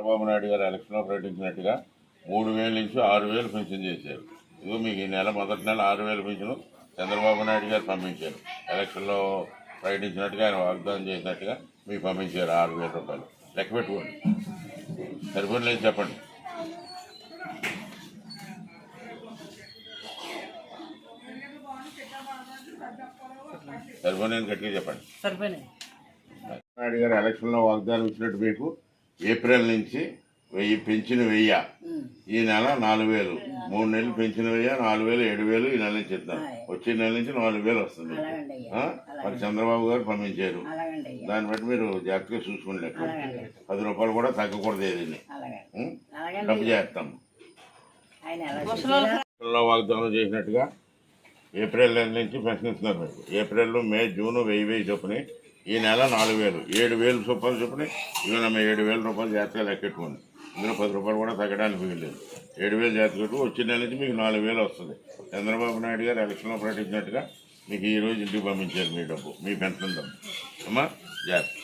చంద్రబాబు నాయుడు గారు ఎలక్షన్లో ప్రకటించినట్టుగా మూడు వేల నుంచి ఆరు వేలు పెన్షన్ చేశారు. ఇదిగో మీకు ఈ నెల మొదటి నెల ఆరు వేలు పెన్షన్ చంద్రబాబు నాయుడు గారు పంపించారు. ఎలక్షన్లో ప్రకటించినట్టుగా ఆయన వాగ్దానం చేసినట్టుగా మీకు పంపించారు ఆరు వేల రూపాయలు. లెక్క పెట్టుకోండి. సరిపోలేదు చెప్పండి. సరిపోలేదు గట్టిగా చెప్పండి. సరిపోయినాయి. నాయుడు గారు ఎలక్షన్లో వాగ్దానం ఇచ్చినట్టు మీకు ఏప్రిల్ నుంచి వెయ్యి పెంచిన వెయ్య. ఈ నెల నాలుగు వేలు. మూడు నెలలు పెంచిన వెయ్య నాలుగు వేలు ఏడు వేలు ఈ నెల నుంచి ఇస్తాను వచ్చే నెల నుంచి నాలుగు వేలు వస్తుంది? మరి చంద్రబాబు గారు పంపించారు. దాన్ని బట్టి మీరు జాగ్రత్తగా చూసుకుని లెక్క పది రూపాయలు కూడా తగ్గకూడదు ఏదైనా. డబ్బు చేస్తాం. వాగ్దానం చేసినట్టుగా ఏప్రిల్ నెల నుంచి పెన్షన్ ఇస్తున్నారు మీకు ఏప్రిల్ మే జూన్ వెయ్యి వెయ్యి చొప్పున ఈ నెల నాలుగు వేలు. ఏడు వేలు చొప్పున చొప్పున ఇవన్న ఏడు వేల రూపాయలు జాగ్రత్తగా లెక్కెట్టుకోండి ఇందులో పది రూపాయలు కూడా తగ్గడానికి మిగిలేదు. ఏడు వేలు జాగ్రత్త పెట్టుకు వచ్చే నెల నుంచి మీకు నాలుగు వేలు వస్తుంది. చంద్రబాబు నాయుడు గారు ఎలక్షన్లో ప్రకటించినట్టుగా మీకు ఈ రోజు ఇంటికి పంపించారు మీ డబ్బు మీ పెన్షన్ డబ్బు. అమ్మా జాగ్రత్త